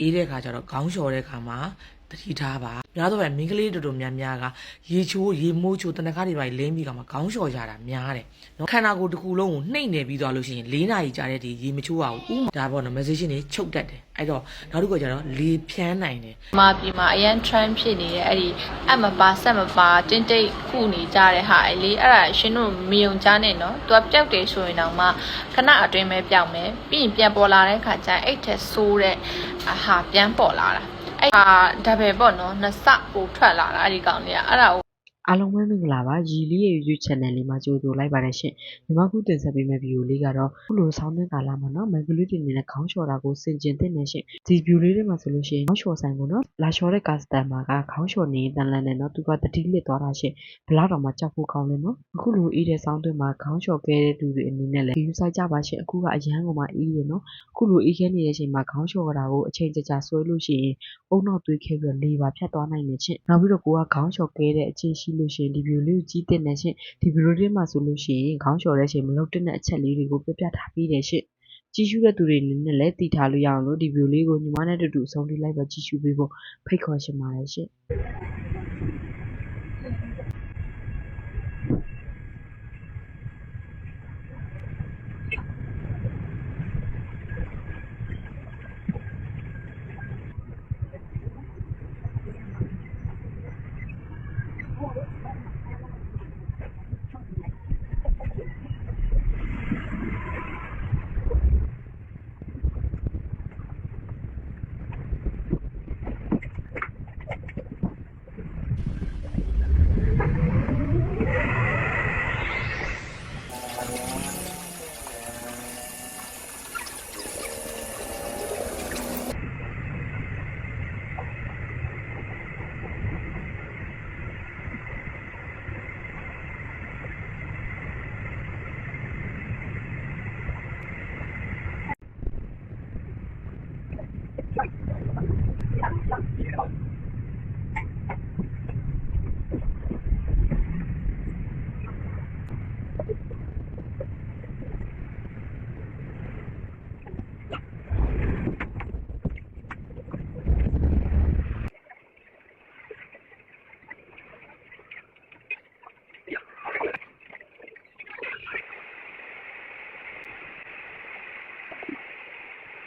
အေးတဲ့ခါကျတော့ခေါင်းလျှော်တဲ့ခါမှာ တတိထားပါများတော့ပဲမိန်းကလေးတော်တော်များများကရေချိုးရေမိုးချိုးတနခါတွေပါလင်းပြီးကမှခေါင်းလျှော်ကြတာများတယ်နော်ခန္ဓာကိုယ်တစ်ခုလုံးကိုနှိမ့်နေပြီးသွားလို့ရှိရင်၄နာရီကြာတဲ့ဒီရေမချိုးအောင်ဥမာဒါပေါ့နော် message တွေချုပ်တတ်တယ်အဲ့တော့နောက်တစ်ခုကကျတော့လေဖြန်းနိုင်တယ်မာပြည်မှာအရန် trend ဖြစ်နေတဲ့အဲ့ဒီအမပါဆက်မပါတင်းတိတ်ခုနေကြတဲ့ဟာအဲ့လေအဲ့ဒါရှင်တို့မယုံကြနဲ့နော်သူကပျောက်တယ်ဆိုရင်တော့မှခဏအတွင်းပဲပျောက်မယ်ပြီးရင်ပြန်ပေါ်လာတဲ့ခါကျရင်အဲ့ထက်ဆိုးတဲ့အဟာပြန်ပေါ်လာတာ အဲ့ဟာဒါပဲပေါ့နော်နှစ်ဆပိုထွက်လာတာအဲ့ဒီကောင်လေးကအဲ့ဒါကို အားလုံးပဲမင်္ဂလာပါရီလေးရဲ့ YouTube channel လေးမှာကြိုဆိုလိုက်ပါတယ်ရှင်ညီမခုတင်ဆက်ပေးမယ့်ဗီဒီယိုလေးကတော့ခုလိုဆောင်းတဲ့ကာလမှာနော်မန်ဂလူတင်နေတဲ့ခေါင်းလျှော်တာကိုစင်ကျင်တဲ့နေရှင်ဒီဗီဒီယိုလေးတွေမှာဆိုလို့ရှိရင်ခေါင်းလျှော်ဆိုင်ကိုနော်လာလျှော်တဲ့ customer ကခေါင်းလျှော်နေတန်လန်နဲ့နော်သူကတတိလစ်သွားတာရှင်ဘလောက်တော့မှကြောက်ဖို့ကောင်းလဲနော်အခုလိုအေးတဲ့ဆောင်းတွင်မှာခေါင်းလျှော်ခဲ့တဲ့သူတွေအနေနဲ့လည်း view ဆိုင်ကြပါရှင်အခုကအရန်ကမှအေးတယ်နော်အခုလိုအေးခဲနေတဲ့အချိန်မှာခေါင်းလျှော်တာကိုအချိန်ကြာကြာဆွဲလို့ရှိရင်အုံနောက်သွေးခဲပြီးတော့လေပါဖြတ်သွားနိုင်တယ်ရှင်နောက်ပြီးတော့ကိုကခေါင်းလျှော်ခဲ့တဲ့အချိန်ရှိလို့ရှိရင်ဒီဗီဒီယိုလေးကိုကြည့်တဲ့နေရှင်ဒီဗီဒီယိုလေးမှာဆိုလို့ရှိရင်ခေါင်းလျှော်တဲ့အချိန်မလုပ်တဲ့အချက်လေးတွေကိုပြပြထားပြီးတယ်ရှင်ကြည့်ရှုတဲ့သူတွေအနေနဲ့လည်းသိထားလို့ရအောင်လို့ဒီဗီဒီယိုလေးကိုညီမနဲ့တူတူအဆုံးထိလိုက်ပါကြည့်ရှုပေးဖို့ဖိတ်ခေါ်ရှင်ပါတယ်ရှင်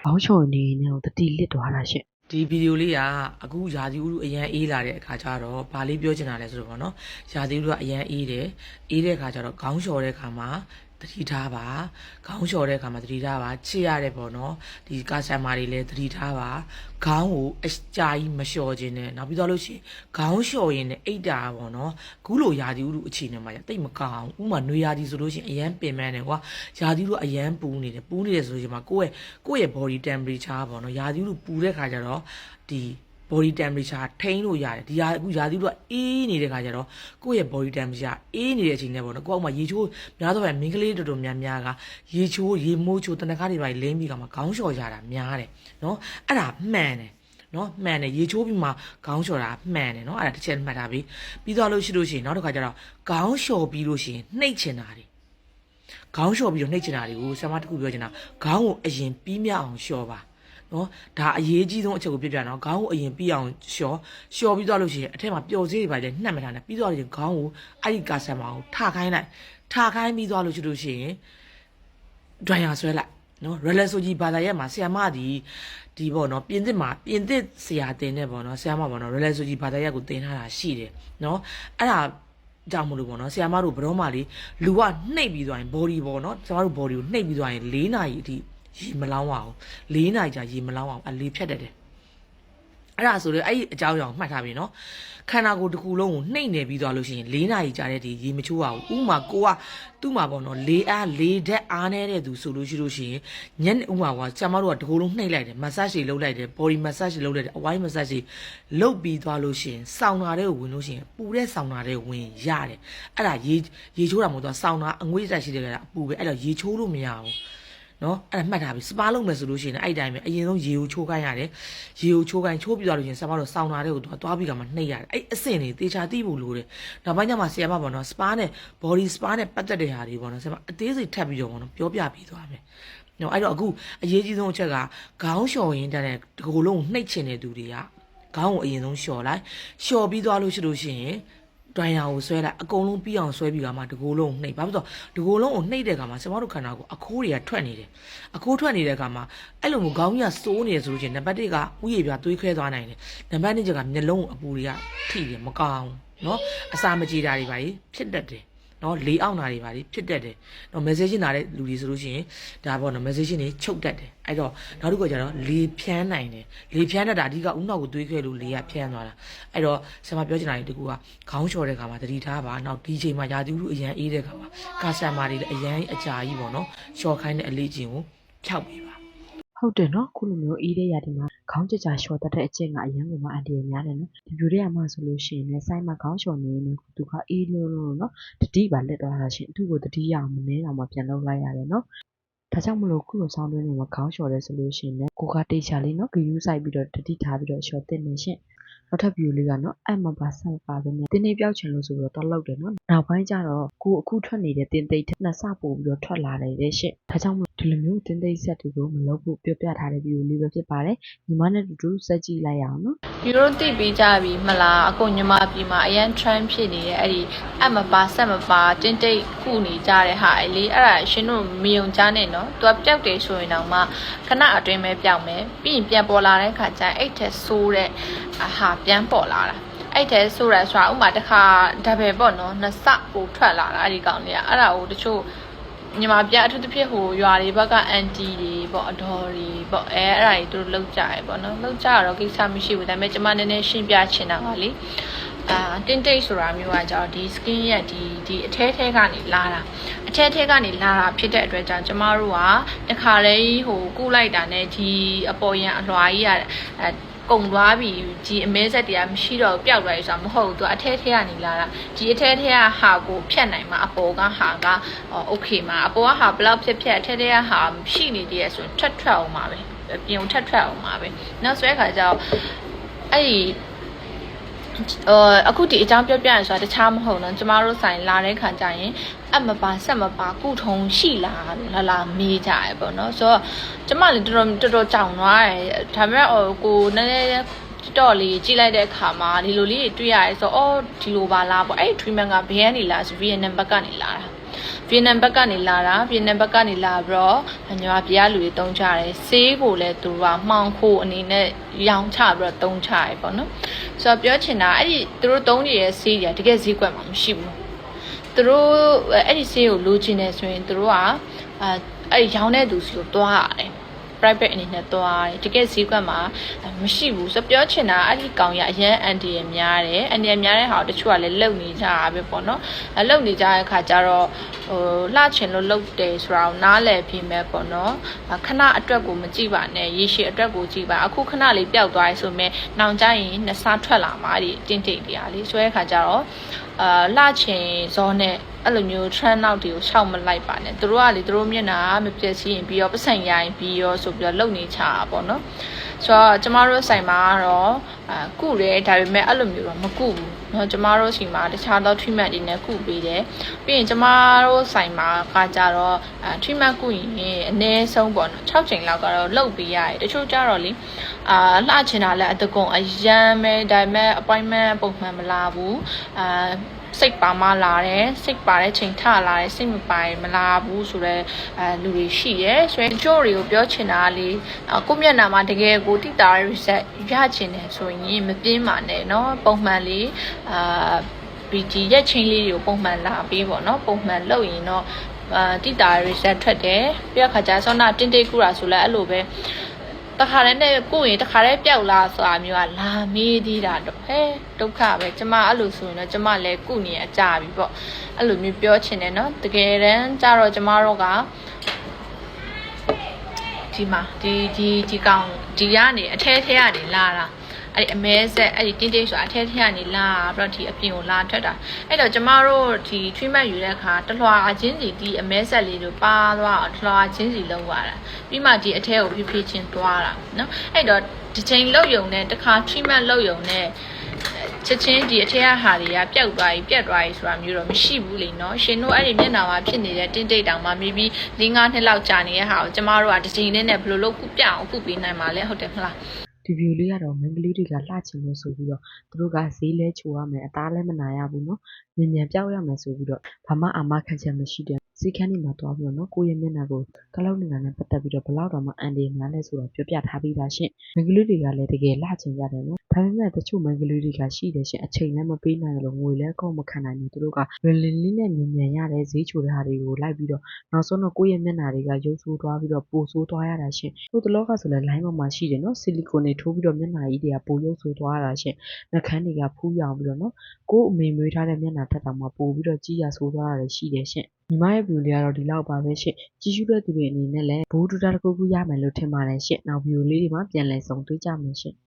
ဘောင်းချော်နေနေတော့တတိလစ်သွားတာရှင်ဒီဗီဒီယိုလေးကအခုယာဒီဥရုအရန်အေးလာတဲ့အခါကျတော့ဗာလေးပြောချင်တာလဲဆိုတော့ဗောနော်ယာဒီဥရုကအရန်အေးတယ်အေးတဲ့အခါကျတော့ခေါင်းလျှော်တဲ့အခါမှာ တတိထားပါခေါင်းလျှော်တဲ့အခါမှာတတိထားပါချစ်ရတယ်ပေါ့နော်ဒီကာဆန်မာတွေလည်းတတိထားပါခေါင်းကိုအကြာကြီးမလျှော်ခြင်းနဲ့နောက်ပြီးတော့လို့ရှိရင်ခေါင်းလျှော်ရင်လည်းအိတ်တာပေါ့နော်ခုလိုယာဒီဥရုအခြေအနေမှာတိတ်မကောင်းဥမာနွေယာဒီဆိုလို့ရှိရင်အရန်ပင်ပန်းတယ်ကွာယာဒီဥရုအရန်ပူနေတယ်ပူနေတယ်ဆိုလို့ရှိရင်မှာကိုယ့်ရဲ့ကိုယ့်ရဲ့ body temperature ပေါ့နော်ယာဒီဥရုပူတဲ့ခါကျတော့ဒီ body temperature ထိန်းလို့ရတယ်ဒီဟာအခုယာသီတို့ကအေးနေတဲ့ခါကျတော့ကိုယ့်ရဲ့ body temperature အေးနေတဲ့အချိန်နဲ့ပေါ့နော်ကိုယ့်အောက်မှာရေချိုးများတော့ပဲမိန်းကလေးတော်တော်များများကရေချိုးရေမိုးချိုးတနခါတွေပါလင်းပြီးကမှခေါင်းလျှော်ကြတာများတယ်နော်အဲ့ဒါမှန်တယ်နော်မှန်တယ်ရေချိုးပြီးမှခေါင်းလျှော်တာမှန်တယ်နော်အဲ့ဒါတစ်ချက်မှတ်ထားပြီပြီးတော့လို့ရှိလို့ရှိရင်နောက်တစ်ခါကျတော့ခေါင်းလျှော်ပြီးလို့ရှိရင်နှိပ်ချင်တာတွေခေါင်းလျှော်ပြီးတော့နှိပ်ချင်တာတွေကိုဆရာမတစ်ခုပြောချင်တာခေါင်းကိုအရင်ပြီးမြအောင်လျှော်ပါ နော်ဒါအရေးကြီးဆုံးအချက်ကိုပြပြနော်ခေါင်းကိုအရင်ပြီးအောင်လျှော်လျှော်ပြီးသွားလို့ရှိရင်အထက်မှာပျော်စေးတွေပါလေနှက်မထားနဲ့ပြီးသွားလို့ရှိရင်ခေါင်းကိုအဲ့ဒီကာဆန်မာကိုထခိုင်းလိုက်ထခိုင်းပြီးသွားလို့ရှိလို့ရှိရင်ဒွိုင်ယာဆွဲလိုက်နော်ရလက်ဆိုကြီးဘာသာရက်မှာဆီယမဒီဒီပေါ့နော်ပြင်သစ်မှာပြင်သစ်ဆရာတင်တဲ့ပေါ့နော်ဆီယမပေါ့နော်ရလက်ဆိုကြီးဘာသာရက်ကိုတင်ထားတာရှိတယ်နော်အဲ့ဒါကြောင့်မလို့ပေါ့နော်ဆီယမတို့ဘရောမာလေးလူကနှိပ်ပြီးသွားရင် body ပေါ့နော်ကျမတို့ body ကိုနှိပ်ပြီးသွားရင်၄နာရီအထိ ရေမလောင်းအောင်၄နာရီကြာရေမလောင်းအောင်အလေးဖြတ်တတ်တယ်အဲ့ဒါဆိုလေအဲ့ဒီအကြောင်းအရာကိုမှတ်ထားပြီနော်ခန္ဓာကိုယ်တစ်ခုလုံးကိုနှိမ့်နေပြီးသွားလို့ရှိရင်၄နာရီကြာတဲ့ဒီရေမချိုးအောင်ဥမာကိုကသူ့မှာပေါ့နော်လေးအားလေးဓာတ်အားနေတဲ့သူဆိုလို့ရှိလို့ရှိရင်ညနေဥမာကဆရာမတို့ကတကူလုံးနှိမ့်လိုက်တယ် massage တွေလုပ်လိုက်တယ် body massage တွေလုပ်လိုက်တယ်အဝိုင်း massage တွေလုပ်ပြီးသွားလို့ရှိရင်စောင်းနာတဲ့ကိုဝင်လို့ရှိရင်ပူတဲ့စောင်းနာတဲ့ဝင်ရတယ်အဲ့ဒါရေရေချိုးတာမဟုတ်တော့စောင်းနာအငွေ့တက်ရှိတဲ့ကအပူပဲအဲ့တော့ရေချိုးလို့မရဘူး နော်အဲ့ဒါမှတ်ထားပြီစပါလုပ်မယ်ဆိုလို့ရှိရင်အဲ့ဒီတိုင်းပဲအရင်ဆုံးရေကိုချိုးခိုင်းရတယ်ရေကိုချိုးခိုင်းချိုးပြီးသွားလို့ရှိရင်ဆရာမတို့စောင်းနာတဲ့ကိုသွားသွားပြီးကမှနှိပ်ရတယ်အဲ့အဆင့်တွေတေချာသိဖို့လိုတယ်နောက်ပိုင်းကျမှဆရာမပေါ့နော်စပါနဲ့ body spa နဲ့ပတ်သက်တဲ့ဟာတွေပေါ့နော်ဆရာမအသေးစိတ်ထပ်ပြီးတော့ပေါ့နော်ပြောပြပြီးသွားမယ်နော်အဲ့တော့အခုအရေးကြီးဆုံးအချက်ကခေါင်းလျှော်ရင်းတဲ့ဒီကိုယ်လုံးကိုနှိပ်ချင်တဲ့သူတွေကခေါင်းကိုအရင်ဆုံးလျှော်လိုက်လျှော်ပြီးသွားလို့ရှိလို့ရှိရင် ဒိုင်ယာကိုဆွဲလိုက်အကုန်လုံးပြီးအောင်ဆွဲပြီးကမှဒီကိုယ်လုံးကိုနှိပ်ဘာဖြစ်လို့ဒီကိုယ်လုံးကိုနှိပ်တဲ့ကမှကျမတို့ခန္ဓာကိုယ်အခိုးတွေကထွက်နေတယ်အခိုးထွက်နေတဲ့ကမှအဲ့လိုမျိုးခေါင်းကြီးကစိုးနေတယ်ဆိုလို့ရှိရင်နံပါတ်1ကဥယေပြသွေးခဲသွားနိုင်တယ်နံပါတ်2ကမျက်လုံးကိုအပူတွေကထိတယ်မကောင်းဘူးနော်အစာမကြေတာတွေပါကြီးဖြစ်တတ်တယ် နော်လေအောင်တာတွေပါလေဖြစ်တတ်တယ်နော် message နာတဲ့လူတွေဆိုလို့ရှိရင်ဒါပေါ့နော် message တွေချုပ်တတ်တယ်အဲ့တော့နောက်တစ်ခုကကျတော့လေဖြန်းနိုင်တယ်လေဖြန်းတတ်တာအဓိကဥနောက်ကိုတွေးခဲ့လို့လေကဖြန်းသွားတာအဲ့တော့ဆရာမပြောချင်တာဒီတကူကခေါင်းလျှော်တဲ့ခါမှာတတိထားပါနောက်ဒီချိန်မှာယာတိဥအရန်အေးတဲ့ခါမှာကာစတမာတွေလည်းအရန်အကြာကြီးပေါ့နော်လျှော်ခိုင်းတဲ့အလေးချင်းကိုဖြောက်ပေးပါ ဟုတ်တယ်နော်ခုလိုမျိုးအေးတဲ့ရာဒီမှာခေါင်းကြကြလျှော်တတ်တဲ့အကျင့်ကအရင်ကမှအန်တီရများတယ်နော်ဒီပြိုတွေကမှဆိုလို့ရှိရင်လည်းဆိုင်မှာခေါင်းလျှော်နေနေသူကအေးလို့လို့နော်တတိပါလက်သွားတာရှင်အထူးကိုတတိရအောင်မနေတော့မှပြန်လုပ်လိုက်ရတယ်နော်ဒါကြောင့်မလို့ခုလိုဆောင်းတွင်းတွေမှာခေါင်းလျှော်ရဲဆိုလို့ရှိရင်လည်းကိုကတေချာလေးနော်ဂယူးဆိုင်ပြီးတော့တတိထားပြီးတော့လျှော်တင်နေရှင်နောက်ထပ်ဗီဒီယိုလေးကနော်အမပါဆက်ပါပဲနဲ့တင်းနေပြောက်ချင်လို့ဆိုတော့တော့လောက်တယ်နော်နောက်ပိုင်းကျတော့ကိုအခုထွက်နေတဲ့တင်းသိပ်ထက်နှစ်ဆပို့ပြီးတော့ထွက်လာတယ်တဲ့ရှင့်ဒါကြောင့်မလို့ ဒီလိုမျိုးတင်းသိပ်ဆက်တွေကိုမလုပ်ဖို့ပြောပြထားတဲ့ဗီဒီယိုလေးပဲဖြစ်ပါတယ်ညီမနဲ့တူတူစက်ကြည့်လိုက်ရအောင်နော်ဒီလိုသိပြီးကြပြီမလားအခုညီမပြည်မှာအရန် trend ဖြစ်နေတဲ့အဲ့ဒီအမပါဆက်မပါတင်းတိတ်ခုနေကြတဲ့ဟာအဲ့လေအဲ့ဒါရှင်တို့မယုံကြနဲ့နော်သူကပျောက်တယ်ဆိုရင်တော့မှခဏအတွင်းပဲပျောက်မယ်ပြီးရင်ပြန်ပေါ်လာတဲ့ခါကျရင်အဲ့ထက်ဆိုးတဲ့ဟာပြန်ပေါ်လာတာအဲ့တဲဆိုရဆိုတာဥမာတစ်ခါဒါပဲပေါ့နော်နှစ်စပိုထွက်လာတာအဲ့ဒီကောင်လေးကအဲ့ဒါကိုတချို့ ညီမပြအထူးသဖြင့်ဟိုရွာတွေဘက်ကအန်တီတွေပေါ့အတော်တွေပေါ့အဲအဲ့ဒါတွေသူတို့လောက်ကြရပေါ့နော်လောက်ကြတော့ကိစ္စမရှိဘူးဒါပေမဲ့ကျမနည်းနည်းရှင်းပြချင်တာကလေအာတင်းတိတ်ဆိုတာမျိုးကကြောင့်ဒီ skin ရဲ့ဒီဒီအထဲထဲကနေလာတာအထဲထဲကနေလာတာဖြစ်တဲ့အတွက်ကြောင့်ကျမတို့ကတခါလေဟိုကုလိုက်တာနဲ့ဒီအပေါ်ရန်အလွှာကြီးကအဲ ကုံသွားပြီဒီအမဲဆက်တရားမရှိတော့ပျောက်သွားပြီဆိုတာမဟုတ်ဘူးသူအထဲထဲကနေလာတာဒီအထဲထဲကဟာကိုဖြတ်နိုင်မှာအပေါ်ကဟာကโอเคမှာအပေါ်ကဟာဘလောက်ဖြစ်ဖြစ်အထဲထဲကဟာရှိနေသေးရဆိုရင်ထွက်ထွက်အောင်ပါပဲပြင်ထက်ထွက်အောင်ပါပဲနောက်ဆိုတဲ့ခါကျတော့အဲ့ဒီ အော်အခုဒီအကြောင်းပြောပြရဆိုတာတခြားမဟုတ်တော့ကျမတို့ဆိုင်လာတဲ့ခါကျရင်အမပါဆက်မပါကုထုံရှိလားလို့လာလာမေးကြရပေါ့နော်ဆိုတော့ကျမလည်းတော်တော်တော်တော်ကြောင်သွားတယ်ဒါပေမဲ့ဟိုကိုနည်းနည်းတော့လေးကြည့်လိုက်တဲ့အခါမှာဒီလိုလေးတွေတွေ့ရတယ်ဆိုတော့အော်ဒီလိုပါလားပေါ့အဲ့ဒီ treatment ကဘယ်ကနေလာဆိုဗီယက်နမ်ဘက်ကနေလာတာ ဗီယက်နမ်ဘက်ကနေလာတာဗီယက်နမ်ဘက်ကနေလာပြီးတော့ညီမပြားလူတွေတုံးကြတယ်ဆေးကိုလည်းသူကမှောင်ခိုအနေနဲ့ရောင်းချပြီးတော့တုံးချရပေါ့နော်ဆိုတော့ပြောချင်တာအဲ့ဒီသူတို့တုံးနေတဲ့ဆေးတွေကတကယ်ဈေးကွက်မှာမရှိဘူးသူတို့အဲ့ဒီဆေးကိုလိုချင်နေဆိုရင်သူတို့ကအဲအဲ့ဒီရောင်းတဲ့သူစီကိုတွားရတယ် private အနေနဲ့သွားတယ်တကယ်ဈေးကွက်မှာမရှိဘူးဆိုပြောချင်တာအဲ့ဒီကောင်ရအရန်အန်တီရများတယ်အန်တီရများတဲ့ဟာတချို့ကလည်းလုံနေကြတာပဲပေါ့နော်အလုံနေကြတဲ့ခါကျတော့ဟိုလှချင်လို့လုံတယ်ဆိုတာကိုနားလည်ပြီးမဲ့ပေါ့နော်ခဏအတွက်ကိုမကြည့်ပါနဲ့ရေရှည်အတွက်ကိုကြည့်ပါအခုခဏလေးပျောက်သွားပြီဆိုမဲ့နောင်ကျရင်နှစ်ဆထွက်လာမှာဒီတင့်တိတ်တရားလေးဆိုတဲ့ခါကျတော့ အာလှချင်ဇောနဲ့အဲ့လိုမျိုး trend နောက်တွေကိုရှောက်မလိုက်ပါနဲ့သူတို့ကလေသူတို့မျက်နှာမပြည့်စည်ရင်ပြီးတော့ပတ်စံရိုင်းပြီးရောဆိုပြီးတော့လုံနေချတာပေါ့နော်ဆိုတော့ကျမတို့ဆိုင်မှာကတော့အာကုတယ်ဒါပေမဲ့အဲ့လိုမျိုးတော့မကုဘူး နော်ကျမတို့စီမှာတခြားသော treatment တွေနဲ့ကုပေးတယ်ပြီးရင်ကျမတို့ဆိုင်မှာကကြတော့အဲ treatment ကုရင်အနည်းဆုံးပေါ့နော်6ချိန်လောက်ကတော့လုပ်ပေးရတယ်တချို့ကြတော့လေအာလှချင်တာလည်းအတကွန်အရန်ပဲဒါပေမဲ့ appointment ပုံမှန်မလာဘူးအာ စိတ်ပါမလာတယ်စိတ်ပါတဲ့ချိန်ထလာတယ်စိတ်မပါရင်မလာဘူးဆိုတော့အဲလူတွေရှိရဲဆိုရင်ကြိုးတွေကိုပြောချင်တာလေကိုမျက်နှာမှာတကယ်ကိုတိတာ reset ရချင်တယ်ဆိုရင်မပြင်းပါနဲ့เนาะပုံမှန်လေးအာဒီဒီရက်ချင်းလေးတွေကိုပုံမှန်လာပြီးပေါ့เนาะပုံမှန်လုပ်ရင်တော့အာတိတာ reset ထွက်တယ်ပြီးတော့ခါကျဆောနာတင်းတိတ်ကူတာဆိုလဲအဲ့လိုပဲ တခါတည်းနဲ့ကိုယ့်ရင်တခါတည်းပျောက်လာဆိုတာမျိုးကလာမေးသေးတာတော့ဟဲဒုက္ခပဲကျမအဲ့လိုဆိုရင်တော့ကျမလည်းကုနေအကြပြီပေါ့အဲ့လိုမျိုးပြောချင်တယ်နော်တကယ်တမ်းကျတော့ကျမတို့ကဒီမှာဒီဒီဒီကောင်ဒီကနေအထဲထဲကနေလာတာ အဲ့ဒီအမဲဆက်အဲ့ဒီတင်းတင်းဆိုတာအထဲထဲကနေလာပြီးတော့ဒီအပြင်ကိုလာထွက်တာအဲ့တော့ကျမတို့ဒီ treatment ယူတဲ့အခါတလွှာအချင်းစီဒီအမဲဆက်လေးတို့ပါသွားအောင်တလွှာအချင်းစီလုံးသွားတာပြီးမှဒီအထဲကိုဖြည်းဖြည်းချင်းသွားတာနော်အဲ့တော့ဒီချိန်လောက်ယုံနဲ့တစ်ခါ treatment လောက်ယုံနဲ့ချက်ချင်းဒီအထက်ကဟာတွေကပျောက်သွားပြီပြတ်သွားပြီဆိုတာမျိုးတော့မရှိဘူးလေနော်ရှင်တို့အဲ့ဒီမျက်နှာမှာဖြစ်နေတဲ့တင်းတိတ်တောင်မှ maybe ၄၅နှစ်လောက်ကြာနေတဲ့ဟာကိုကျမတို့ကတစ်ချိန်လေးနဲ့ဘယ်လိုလုပ်ခုပြအောင်ခုပေးနိုင်မှာလဲဟုတ်တယ်မလား ဒီဗီဒီယိုလေးကတော့မင်္ဂလိတွေကလှချင်လို့ဆိုပြီးတော့သူတို့ကဈေးလဲချိုရမယ်အသားလဲမနာရဘူးเนาะညင်ညံပြောက်ရမယ်ဆိုပြီးတော့ဘာမှအာမခံချက်မရှိတဲ့ ဈေးခန်းတွေမှာသွားပြီးတော့နော်ကိုယ့်ရဲ့မျက်နှာကိုခလုတ်နေတာနဲ့ပတ်သက်ပြီးတော့ဘလောက်တော့မှအန်ဒီများလဲဆိုတာပြောပြထားပြီးသားရှင့်မိန်းကလေးတွေကလည်းတကယ်လှချင်ကြတယ်နော်ဒါပေမဲ့တချို့မိန်းကလေးတွေကရှိတယ်ရှင့်အချိန်လည်းမပေးနိုင်လို့ငွေလည်းကောက်မခံနိုင်ဘူးသူတို့ကလွယ်လွယ်လေးနဲ့မြန်မြန်ရတဲ့ဈေးချိုတဲ့ဟာတွေကိုလိုက်ပြီးတော့နောက်ဆုံးတော့ကိုယ့်ရဲ့မျက်နှာတွေကရုပ်ဆိုးသွားပြီးတော့ပိုဆိုးသွားရတာရှင့်ဟိုတလောကဆိုလည်း line ပေါ်မှာရှိတယ်နော်ဆီလီကွန်တွေထိုးပြီးတော့မျက်နှာကြီးတွေကပိုရုပ်ဆိုးသွားရတာရှင့်နှာခမ်းတွေကဖူးရောင်ပြီးတော့နော်ကိုယ်အမေမွေးထားတဲ့မျက်နှာထက်တောင်မှပိုပြီးတော့ကြီးရဆိုးသွားတာလည်းရှိတယ်ရှင့် ညီမရဲ့ view လေးကတော့ဒီလောက်ပါပဲရှင်ကြည့်ရှုတဲ့သူတွေအနေနဲ့လည်းဘူးတူတာတစ်ခုခုရမယ်လို့ထင်ပါတယ်ရှင်နောက် view လေးတွေမှာပြန်လည်ဆုံတွေ့ကြမယ်ရှင်